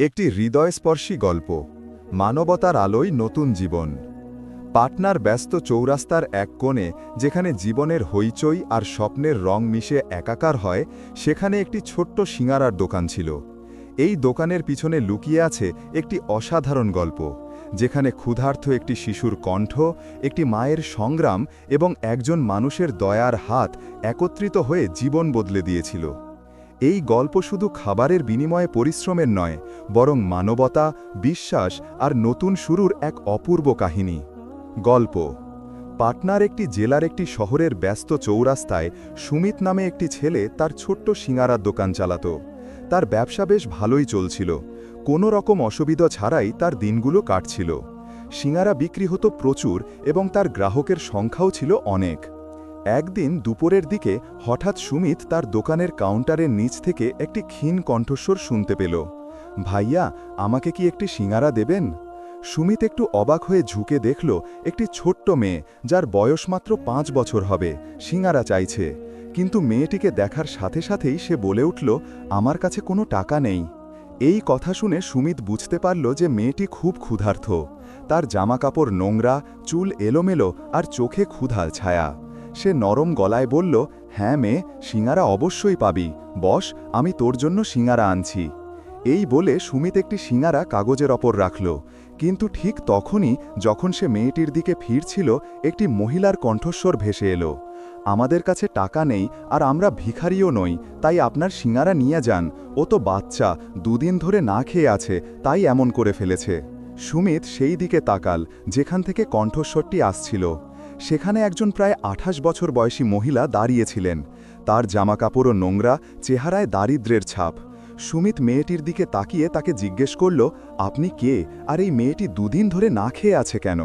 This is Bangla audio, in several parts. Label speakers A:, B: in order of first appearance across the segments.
A: একটি হৃদয়স্পর্শী গল্প, মানবতার আলোয় নতুন জীবন। পাটনার ব্যস্ত চৌরাস্তার এক কোণে, যেখানে জীবনের হইচই আর স্বপ্নের রং মিশে একাকার হয়, সেখানে একটি ছোট্ট সিঙারার দোকান ছিল। এই দোকানের পিছনে লুকিয়ে আছে একটি অসাধারণ গল্প, যেখানে ক্ষুধার্থ একটি শিশুর কণ্ঠ, একটি মায়ের সংগ্রাম এবং একজন মানুষের দয়ার হাত একত্রিত হয়ে জীবন বদলে দিয়েছিল। এই গল্প শুধু খাবারের বিনিময়ে পরিশ্রমের নয়, বরং মানবতা, বিশ্বাস আর নতুন শুরুর এক অপূর্ব কাহিনী। গল্প। পাটনার একটি জেলার একটি শহরের ব্যস্ত চৌরাস্তায় সুমিত নামে একটি ছেলে তার ছোট্ট সিঙারার দোকান চালাত। তার ব্যবসা বেশ ভালোই চলছিল। কোনো রকম অসুবিধা ছাড়াই তার দিনগুলো কাটছিল। সিঙারা বিক্রি হতো প্রচুর এবং তার গ্রাহকের সংখ্যাও ছিল অনেক। একদিন দুপুরের দিকে হঠাৎ সুমিত তার দোকানের কাউন্টারের নিচ থেকে একটি ক্ষীণ কণ্ঠস্বর শুনতে পেল। ভাইয়া, আমাকে কি একটি সিঙারা দেবেন? সুমিত একটু অবাক হয়ে ঝুঁকে দেখল একটি ছোট্ট মেয়ে, যার বয়স মাত্র পাঁচ বছর হবে সিঙারা চাইছে। কিন্তু মেয়েটিকে দেখার সাথে সাথেই সে বলে উঠল, আমার কাছে কোনো টাকা নেই। এই কথা শুনে সুমিত বুঝতে পারল যে মেয়েটি খুব ক্ষুধার্থ তার জামাকাপড় নোংরা, চুল এলোমেলো আর চোখে ক্ষুধাল ছায়া। সে নরম গলায় বলল হ্যাঁ মেয়ে সিঙারা অবশ্যই পাবি। বস, আমি তোর জন্য সিঙারা আনছি। এই বলে সুমিত একটি সিঙারা কাগজের ওপর রাখল। কিন্তু ঠিক তখনই যখন সে মেয়েটির দিকে ফিরছিল, একটি মহিলার কণ্ঠস্বর ভেসে এলো। আমাদের কাছে টাকা নেই আর আমরা ভিখারিও নই, তাই আপনার সিঙারা নিয়ে যান। ও তো বাচ্চা, দুদিন ধরে না খেয়ে আছে, তাই এমন করে ফেলেছে। সুমিত সেই দিকে তাকাল, যেখান থেকে কণ্ঠস্বরটি আসছিল। সেখানে একজন প্রায় আঠাশ বছর বয়সী মহিলা দাঁড়িয়েছিলেন। তার জামাকাপড় ও নোংরা, চেহারায় দারিদ্রের ছাপ। সুমিত মেয়েটির দিকে তাকিয়ে তাকে জিজ্ঞেস করল, আপনি কে? আর এই মেয়েটি দুদিন ধরে না খেয়ে আছে কেন?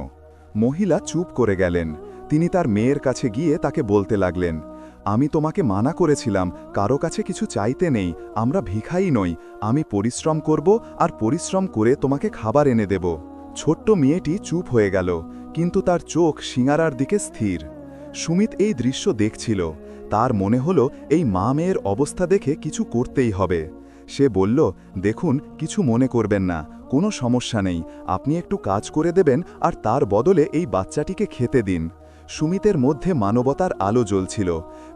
A: মহিলা চুপ করে গেলেন। তিনি তার মেয়ের কাছে গিয়ে তাকে বলতে লাগলেন, আমি তোমাকে মানা করেছিলাম, কারও কাছে কিছু চাইতে নেই, আমরা ভিখাই নই, আমি পরিশ্রম করব আর পরিশ্রম করে তোমাকে খাবার এনে দেব। ছোট্ট মেয়েটি চুপ হয়ে গেল। কিন্তু তার চোখ সিঙারার দিকে স্থির। সুমিত এই দৃশ্য দেখছিল। তার মনে হলো এই মা মেয়ের অবস্থা দেখে কিছু করতেই হবে। সে বলল, দেখুন, কিছু মনে করবেন না, কোনো সমস্যা নেই। আপনি একটু কাজ করে দেবেন আর তার বদলে এই বাচ্চাটিকে খেতে দিন। সুমিতের মধ্যে মানবতার আলো জ্বলছিল।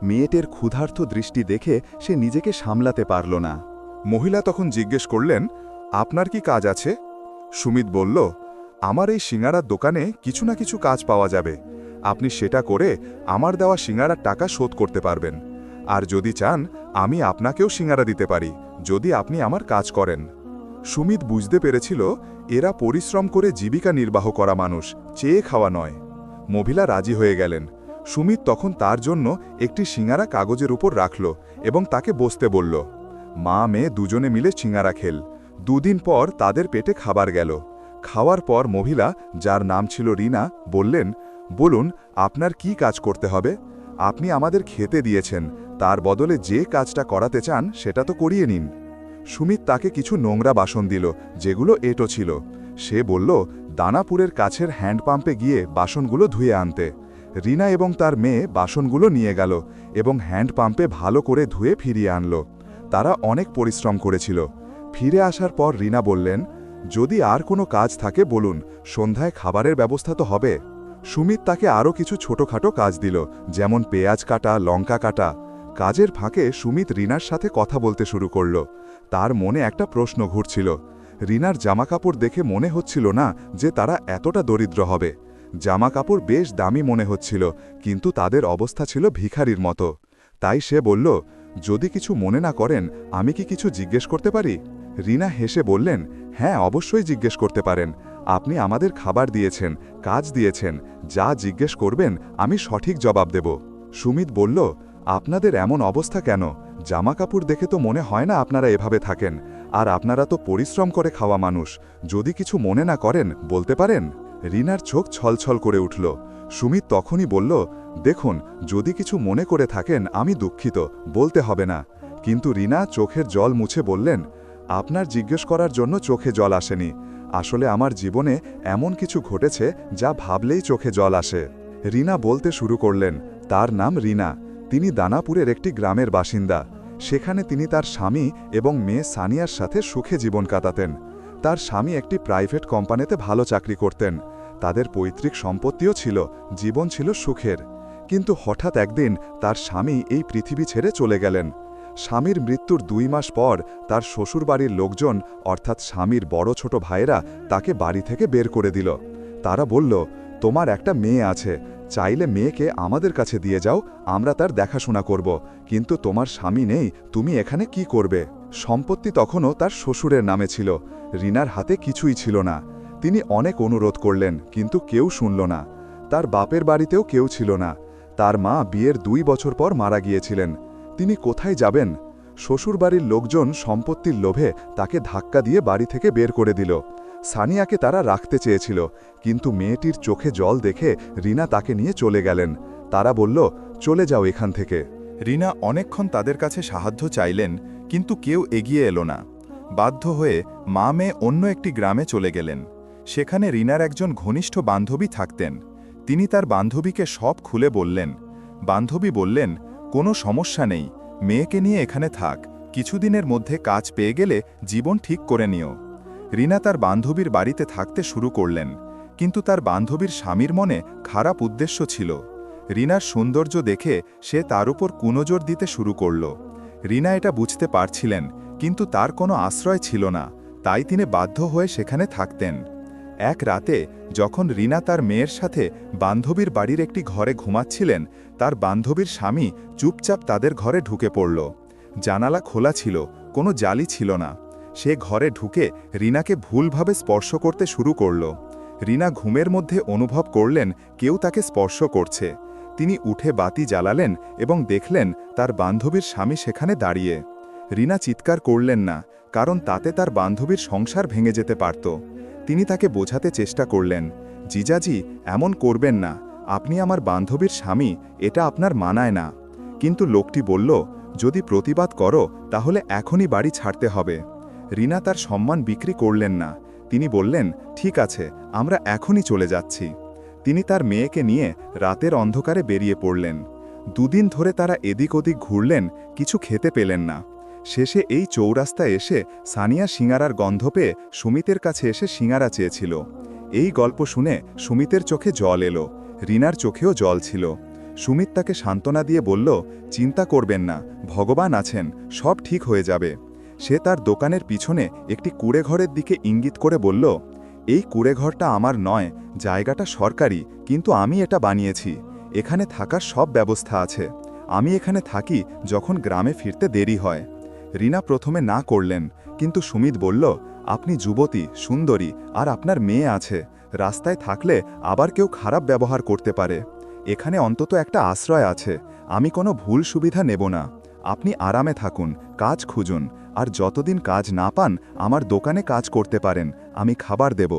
A: মেয়েটের ক্ষুধার্থ দৃষ্টি দেখে সে নিজেকে সামলাতে পারল না।
B: মহিলা তখন জিজ্ঞেস করলেন, আপনার কি কাজ আছে? সুমিত বলল আমার এই সিঙারার দোকানে কিছু না কিছু কাজ পাওয়া যাবে। আপনি সেটা করে আমার দেওয়া সিঙারার টাকা শোধ করতে পারবেন। আর যদি চান, আমি আপনাকেও সিঙারা দিতে পারি, যদি আপনি আমার কাজ করেন। সুমিত বুঝতে পেরেছিল, এরা পরিশ্রম করে জীবিকা নির্বাহ করা মানুষ, চেয়ে খাওয়া নয়। মহিলা রাজি হয়ে গেলেন। সুমিত তখন তার জন্য একটি সিঙারা কাগজের উপর রাখল এবং তাকে বসতে বলল, মা, মেয়ে দুজনে মিলে সিঙারা খেল। দুদিন পর তাদের পেটে খাবার গেল। খাওয়ার পর মহিলা, যার নাম ছিল রিনা, বললেন, বলুন, আপনার কি কাজ করতে হবে? আপনি আমাদের খেতে দিয়েছেন, তার বদলে যে কাজটা করাতে চান সেটা তো করিয়ে নিন। সুমিত তাকে কিছু নোংরা বাসন দিল, যেগুলো এটো ছিল। সে বলল, দানাপুরের কাছের হ্যান্ডপাম্পে গিয়ে বাসনগুলো ধুয়ে আনতে। রিনা এবং তার মেয়ে বাসনগুলো নিয়ে গেল এবং হ্যান্ডপাম্পে ভালো করে ধুয়ে ফিরিয়ে আনল। তারা অনেক পরিশ্রম করেছিল। ফিরে আসার পর রিনা বললেন যদি আর কোনো কাজ থাকে বলুন, সন্ধ্যায় খাবারের ব্যবস্থা তো হবে। সুমিত তাকে আরও কিছু ছোটখাটো কাজ দিল, যেমন পেঁয়াজ কাটা, লঙ্কা কাটা। কাজের ফাঁকে সুমিত রিনার সাথে কথা বলতে শুরু করল। তার মনে একটা প্রশ্ন ঘুরছিল। রিনার জামাকাপড় দেখে মনে হচ্ছিল না যে তারা এতটা দরিদ্র হবে। জামাকাপড় বেশ দামি মনে হচ্ছিল, কিন্তু তাদের অবস্থা ছিল ভিখারির মতো। তাই সে বলল, যদি কিছু মনে না করেন, আমি কি কিছু জিজ্ঞেস করতে পারি? রিনা হেসে বললেন হ্যাঁ অবশ্যই জিজ্ঞেস করতে পারেন। আপনি আমাদের খাবার দিয়েছেন, কাজ দিয়েছেন। যা জিজ্ঞেস করবেন, আমি সঠিক জবাব দেব। সুমিত বলল, আপনাদের এমন অবস্থা কেন? জামাকাপড় দেখে তো মনে হয় না আপনারা এভাবে থাকেন। আর আপনারা তো পরিশ্রম করে খাওয়া মানুষ। যদি কিছু মনে না করেন, বলতে পারেন? রিনার চোখ ছলছল করে উঠল। সুমিত তখনই বলল, দেখুন, যদি কিছু মনে করে থাকেন, আমি দুঃখিত, বলতে হবে না। কিন্তু রিনা চোখের জল মুছে বললেন আপনার জিজ্ঞেস করার জন্য চোখে জল আসেনি। আসলে আমার জীবনে এমন কিছু ঘটেছে যা ভাবলেই চোখে জল আসে। রিনা বলতে শুরু করলেন, তার নাম রিনা। তিনি দানাপুরের একটি গ্রামের বাসিন্দা। সেখানে তিনি তার স্বামী এবং মেয়ে সানিয়ার সাথে সুখে জীবন কাটাতেন। তার স্বামী একটি প্রাইভেট কোম্পানিতে ভালো চাকরি করতেন। তাদের পৈতৃক সম্পত্তিও ছিল, জীবন ছিল সুখের। কিন্তু হঠাৎ একদিন তার স্বামী এই পৃথিবী ছেড়ে চলে গেলেন। স্বামীর মৃত্যুর দুই মাস পর তার শ্বশুরবাড়ির লোকজন, অর্থাৎ স্বামীর বড় ছোট ভাইয়েরা, তাকে বাড়ি থেকে বের করে দিল। তারা বলল, তোমার একটা মেয়ে আছে, চাইলে মেয়েকে আমাদের কাছে দিয়ে যাও, আমরা তার দেখাশোনা করব। কিন্তু তোমার স্বামী নেই, তুমি এখানে কি করবে? সম্পত্তি তখনও তার শ্বশুরের নামে ছিল, রিনার হাতে কিছুই ছিল না। তিনি অনেক অনুরোধ করলেন, কিন্তু কেউ শুনল না। তার বাপের বাড়িতেও কেউ ছিল না। তার মা বিয়ের দুই বছর পর মারা গিয়েছিলেন। তিনি কোথায় যাবেন? শ্বশুরবাড়ির লোকজন সম্পত্তির লোভে তাকে ধাক্কা দিয়ে বাড়ি থেকে বের করে দিল। সানিয়াকে তারা রাখতে চেয়েছিল, কিন্তু মেয়েটির চোখে জল দেখে রিনা তাকে নিয়ে চলে গেলেন। তারা বলল, চলে যাও এখান থেকে।
A: রিনা অনেকক্ষণ তাদের কাছে সাহায্য চাইলেন, কিন্তু কেউ এগিয়ে এলো না। বাধ্য হয়ে মা মেয়ে অন্য একটি গ্রামে চলে গেলেন। সেখানে রিনার একজন ঘনিষ্ঠ বান্ধবী থাকতেন। তিনি তার বান্ধবীকে সব খুলে বললেন। বান্ধবী বললেন কোনো সমস্যা নেই, মেয়েকে নিয়ে এখানে থাক, কিছুদিনের মধ্যে কাজ পেয়ে গেলে জীবন ঠিক করে নিও। রিনা তার বান্ধবীর বাড়িতে থাকতে শুরু করলেন, কিন্তু তার বান্ধবীর স্বামীর মনে খারাপ উদ্দেশ্য ছিল। রিনার সৌন্দর্য দেখে সে তার উপর কুনজর দিতে শুরু করল। রিনা এটা বুঝতে পারছিলেন, কিন্তু তার কোনো আশ্রয় ছিল না, তাই তিনি বাধ্য হয়ে সেখানে থাকতেন। এক রাতে, যখন রিনা তার মেয়ের সাথে বান্ধবীর বাড়ির একটি ঘরে ঘুমাচ্ছিলেন, তার বান্ধবীর স্বামী চুপচাপ তাদের ঘরে ঢুকে পড়ল। জানালা খোলা ছিল, কোনো জালি ছিল না। সে ঘরে ঢুকে রিনাকে ভুলভাবে স্পর্শ করতে শুরু করল। রিনা ঘুমের মধ্যে অনুভব করলেন, কেউ তাকে স্পর্শ করছে। তিনি উঠে বাতি জ্বালালেন এবং দেখলেন, তার বান্ধবীর স্বামী সেখানে দাঁড়িয়ে। রিনা চিৎকার করলেন না, কারণ তাতে তার বান্ধবীর সংসার ভেঙে যেতে পারত। তিনি তাকে বোঝাতে চেষ্টা করলেন, জিজাজি, এমন করবেন না। আপনি আমার বান্ধবীর স্বামী, এটা আপনার মানায় না। কিন্তু লোকটি বলল, যদি প্রতিবাদ করো, তাহলে এখনই বাড়ি ছাড়তে হবে। রিনা তার সম্মান বিক্রি করলেন না। তিনি বললেন, ঠিক আছে, আমরা এখনই চলে যাচ্ছি। তিনি তার মেয়েকে নিয়ে রাতের অন্ধকারে বেরিয়ে পড়লেন। দুদিন ধরে তারা এদিক ওদিক ঘুরলেন, কিছু খেতে পেলেন না। শেষে এই চৌরাস্তায় এসে সানিয়া সিঙ্গারার গন্ধ পেয়ে সুমিতের কাছে এসে সিঙ্গারা চেয়েছিল। এই গল্প শুনে সুমিতের চোখে জল এলো, রিনার চোখেও জল ছিল। সুমিত তাকে সান্ত্বনা দিয়ে বলল, চিন্তা করবেন না, ভগবান আছেন, সব ঠিক হয়ে যাবে। সে তার দোকানের পিছনে একটি কুড়েঘরের দিকে ইঙ্গিত করে বলল, এই কুড়েঘরটা আমার নয়, জায়গাটা সরকারি, কিন্তু আমি এটা বানিয়েছি। এখানে থাকার সব ব্যবস্থা আছে। আমি এখানে থাকি যখন গ্রামে ফিরতে দেরি হয়। রিনা প্রথমে না করলেন, কিন্তু সুমিত বলল, আপনি যুবতী, সুন্দরী, আর আপনার মেয়ে আছে। রাস্তায় থাকলে আবার কেউ খারাপ ব্যবহার করতে পারে। এখানে অন্তত একটা আশ্রয় আছে। আমি কোনো ভুল সুবিধা নেব না। আপনি আরামে থাকুন, কাজ খুঁজুন, আর যতদিন কাজ না পান, আমার দোকানে কাজ করতে পারেন, আমি খাবার দেব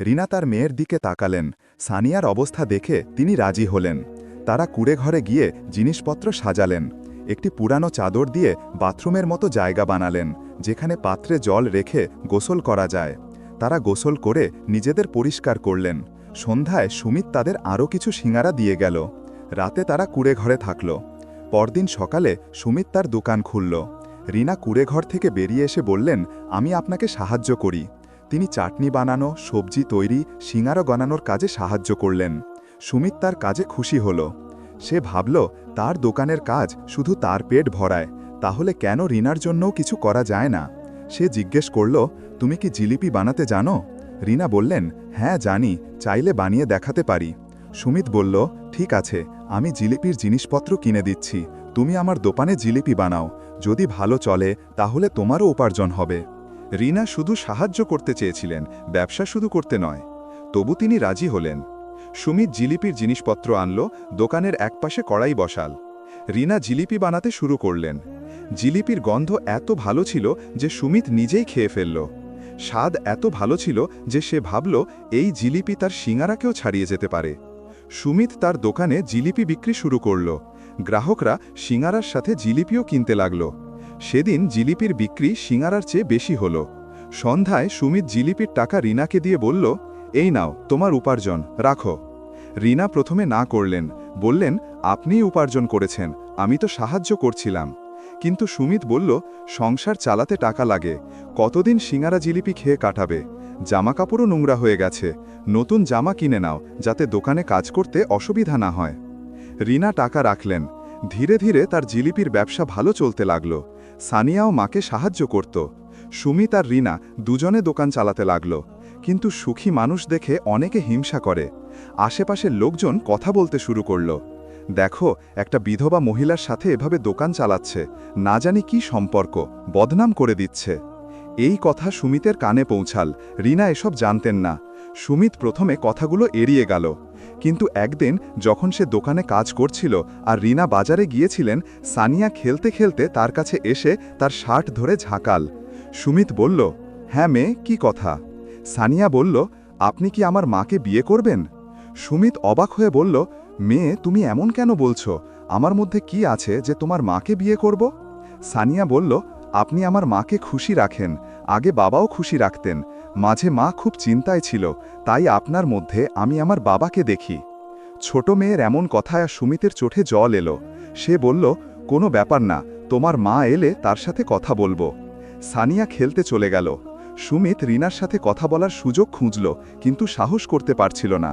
A: রিনা তার মেয়ের দিকে তাকালেন। সানিয়ার অবস্থা দেখে তিনি রাজি হলেন। তারা কুড়ে ঘরে গিয়ে জিনিসপত্র সাজালেন। একটি পুরানো চাদর দিয়ে বাথরুমের মতো জায়গা বানালেন, যেখানে পাত্রে জল রেখে গোসল করা যায়। তারা গোসল করে নিজেদের পরিষ্কার করলেন। সন্ধ্যায় সুমিত তাদের আরও কিছু সিঙ্গারা দিয়ে গেল। রাতে তারা কুড়ে ঘরে থাকল। পরদিন সকালে সুমিত তার দোকান খুলল। রিনা কুড়ে ঘর থেকে বেরিয়ে এসে বললেন, আমি আপনাকে সাহায্য করি। তিনি চাটনি বানানো, সবজি তৈরি, সিঙ্গারা বানানোর কাজে সাহায্য করলেন। সুমিত তার কাজে খুশি হল। সে ভাবল, তার দোকানের কাজ শুধু তার পেট ভরায়, তাহলে কেন রিনার জন্যও কিছু করা যায় না? সে জিজ্ঞেস করল, তুমি কি জিলিপি বানাতে জানো? রিনা বললেন হ্যাঁ জানি, চাইলে বানিয়ে দেখাতে পারি। সুমিত বলল, ঠিক আছে, আমি জিলিপির জিনিসপত্র কিনে দিচ্ছি, তুমি আমার দোকানে জিলিপি বানাও, যদি ভালো চলে, তাহলে তোমারও উপার্জন হবে। রিনা শুধু সাহায্য করতে চেয়েছিলেন, ব্যবসা শুধু করতে নয়। তবু তিনি রাজি হলেন। সুমিত জিলিপির জিনিসপত্র আনল, দোকানের একপাশে কড়াই বসাল। রিনা জিলিপি বানাতে শুরু করলেন। জিলিপির গন্ধ এত ভালো ছিল যে সুমিত নিজেই খেয়ে ফেলল। স্বাদ এত ভালো ছিল যে সে ভাবল, এই জিলিপি তার সিঙারাকেও ছাড়িয়ে যেতে পারে। সুমিত তার দোকানে জিলিপি বিক্রি শুরু করল। গ্রাহকরা সিঙারার সাথে জিলিপিও কিনতে লাগল। সেদিন জিলিপির বিক্রি সিঙারার চেয়ে বেশি হল। সন্ধ্যায় সুমিত জিলিপির টাকা রিনাকে দিয়ে বলল এই নাও, তোমার উপার্জন, রাখো। রিনা প্রথমে না করলেন, বললেন, আপনিই উপার্জন করেছেন, আমি তো সাহায্য করছিলাম।
B: কিন্তু সুমিত বলল, সংসার চালাতে টাকা লাগে, কতদিন সিঙ্গারা জিলিপি খেয়ে কাটাবে? জামা কাপড়ও নোংরা হয়ে গেছে, নতুন জামা কিনে নাও, যাতে দোকানে কাজ করতে অসুবিধা না হয়। রিনা টাকা রাখলেন, ধীরে ধীরে তার জিলিপির ব্যবসা ভালো চলতে লাগল, সানিয়াও মাকে সাহায্য করত। সুমিত আর রিনা দুজনে দোকান চালাতে লাগল কিন্তু সুখী মানুষ দেখে অনেকে হিংসা করে। আশেপাশের লোকজন কথা বলতে শুরু করল। দেখো, একটা বিধবা মহিলার সাথে এভাবে দোকান চালাচ্ছে, না জানি কি সম্পর্ক, বদনাম করে দিচ্ছে। এই কথা সুমিতের কানে পৌঁছাল, রিনা এসব জানতেন না। সুমিত প্রথমে কথাগুলো এড়িয়ে গেল। কিন্তু একদিন যখন সে দোকানে কাজ করছিল আর রিনা বাজারে গিয়েছিলেন, সানিয়া খেলতে খেলতে তার কাছে এসে তার শার্ট ধরে ঝাঁকাল। সুমিত বলল হ্যাঁ মেয়ে, কি কথা? সানিয়া বলল, আপনি কি আমার মাকে বিয়ে করবেন? সুমিত অবাক হয়ে বলল, মেয়ে, তুমি এমন কেন বলছো? আমার মধ্যে কি আছে যে তোমার মাকে বিয়ে করব? সানিয়া বলল, আপনি আমার মাকে খুশি রাখেন। আগে বাবাও খুশি রাখতেন। মাঝে মা খুব চিন্তায় ছিল, তাই আপনার মধ্যে আমি আমার বাবাকে দেখি। ছোট মেয়ের এমন কথায় সুমিতের চোখে জল এলো। সে বলল, কোনো ব্যাপার না, তোমার মা এলে তার সাথে কথা বলব। সানিয়া খেলতে চলে গেল। সুমিত রিনার সাথে কথা বলার সুযোগ খুঁজল, কিন্তু সাহস করতে পারছিল না।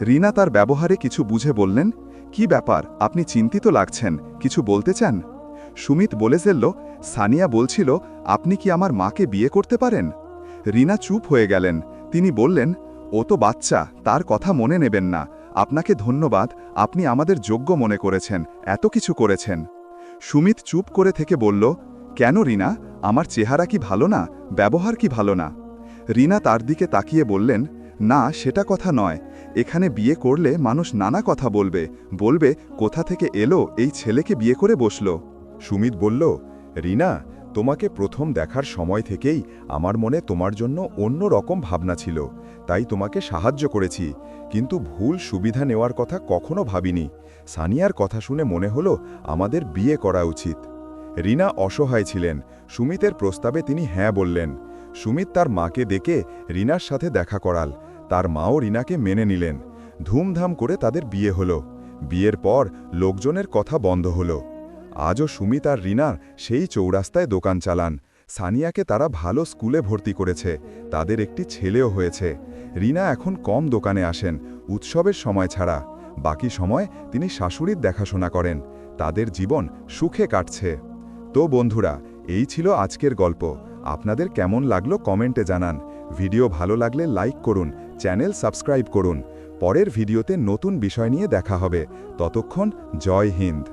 B: রিনা তার ব্যবহারে কিছু বুঝে বললেন, কি ব্যাপার, আপনি চিন্তিত লাগছেন, কিছু বলতে চান? সুমিত বলে ফেলল, সানিয়া বলছিল, আপনি কি আমার মাকে বিয়ে করতে পারেন? রিনা চুপ হয়ে গেলেন, তিনি বললেন, ও তো বাচ্চা, তার কথা মনে নেবেন না, আপনাকে ধন্যবাদ, আপনি আমাদের যোগ্য মনে করেছেন, এত কিছু করেছেন। সুমিত চুপ করে থেকে বলল, কেন রিনা? আমার চেহারা কি ভালো না? ব্যবহার কি ভালো না? রিনা তার দিকে তাকিয়ে বললেন, না, সেটা কথা নয়। এখানে বিয়ে করলে মানুষ নানা কথা বলবে। বলবে, কোথা থেকে এলো? এই ছেলেকে বিয়ে করে বসল।
A: সুমিত বলল, রিনা, তোমাকে প্রথম দেখার সময় থেকেই আমার মনে তোমার জন্য অন্য রকম ভাবনা ছিল। তাই তোমাকে সাহায্য করেছি। কিন্তু ভুল সুবিধা নেওয়ার কথা কখনো ভাবিনি। সানিয়ার কথা শুনে মনে হলো আমাদের বিয়ে করা উচিত। রিনা অসহায় ছিলেন। সুমিতের প্রস্তাবে তিনি হ্যাঁ বললেন। সুমিত তার মাকে ডেকে রিনার সাথে দেখা করাল। তার মাও রিনাকে মেনে নিলেন। ধুমধাম করে তাদের বিয়ে হলো। বিয়ের পর লোকজনের কথা বন্ধ হলো। আজও সুমিত আর রিনার সেই চৌরাস্তায় দোকান চালান। সানিয়াকে তারা ভালো স্কুলে ভর্তি করেছে। তাদের একটি ছেলেও হয়েছে। রিনা এখন কম দোকানে আসেন, উৎসবের সময় ছাড়া। বাকি সময় তিনি শাশুড়ির দেখাশোনা করেন। তাদের জীবন সুখে কাটছে। তো বন্ধুরা, এই ছিল আজকের গল্প। আপনাদের কেমন লাগল কমেন্টে জানান। ভিডিও ভালো লাগলে লাইক করুন, চ্যানেল সাবস্ক্রাইব করুন। পরের ভিডিওতে নতুন বিষয় নিয়ে দেখা হবে। ততক্ষণ জয় হিন্দ।